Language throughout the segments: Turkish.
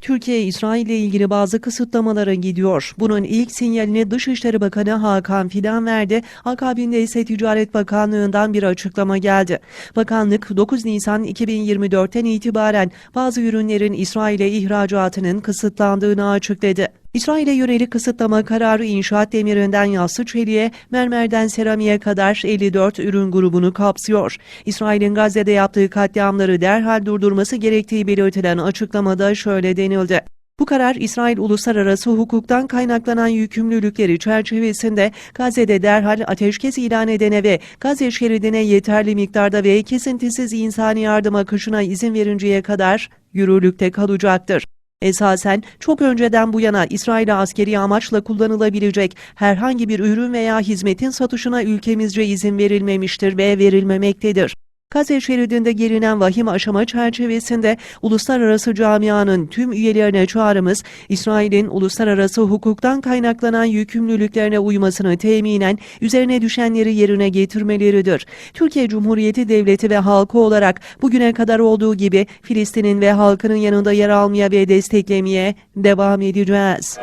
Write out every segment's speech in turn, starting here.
Türkiye, İsrail ile ilgili bazı kısıtlamalara gidiyor. Bunun ilk sinyalini Dışişleri Bakanı Hakan Fidan verdi. Akabinde ise Ticaret Bakanlığı'ndan bir açıklama geldi. Bakanlık 9 Nisan 2024'ten itibaren bazı ürünlerin İsrail'e ihracatının kısıtlandığını açıkladı. İsrail'e yönelik kısıtlama kararı inşaat demirinden yassı çeliğe, mermerden seramiğe kadar 54 ürün grubunu kapsıyor. İsrail'in Gazze'de yaptığı katliamları derhal durdurması gerektiği belirtilen açıklamada şöyle denildi. Bu karar İsrail uluslararası hukuktan kaynaklanan yükümlülükleri çerçevesinde Gazze'de derhal ateşkes ilan edene ve Gazze şeridine yeterli miktarda ve kesintisiz insani yardım akışına izin verinceye kadar yürürlükte kalacaktır. Esasen çok önceden bu yana İsrail'e askeri amaçla kullanılabilecek herhangi bir ürün veya hizmetin satışına ülkemizce izin verilmemiştir ve verilmemektedir. Gazze şeridinde gelinen vahim aşama çerçevesinde uluslararası camianın tüm üyelerine çağrımız, İsrail'in uluslararası hukuktan kaynaklanan yükümlülüklerine uymasını teminen üzerine düşenleri yerine getirmeleridir. Türkiye Cumhuriyeti Devleti ve halkı olarak bugüne kadar olduğu gibi Filistin'in ve halkının yanında yer almaya ve desteklemeye devam edeceğiz.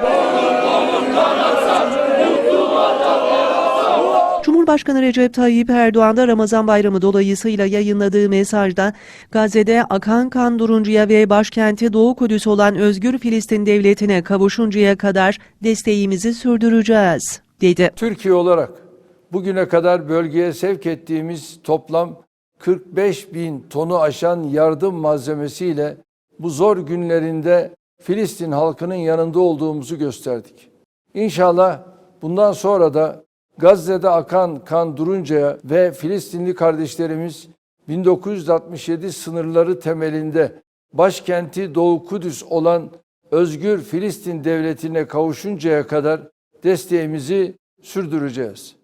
Cumhurbaşkanı Recep Tayyip Erdoğan da Ramazan Bayramı dolayısıyla yayınladığı mesajda Gazze'de akan kan duruncuya ve başkenti Doğu Kudüs olan Özgür Filistin Devleti'ne kavuşuncaya kadar desteğimizi sürdüreceğiz, dedi. Türkiye olarak bugüne kadar bölgeye sevk ettiğimiz toplam 45 bin tonu aşan yardım malzemesiyle bu zor günlerinde Filistin halkının yanında olduğumuzu gösterdik. İnşallah bundan sonra da Gazze'de akan kan duruncaya ve Filistinli kardeşlerimiz 1967 sınırları temelinde başkenti Doğu Kudüs olan özgür Filistin devletine kavuşuncaya kadar desteğimizi sürdüreceğiz.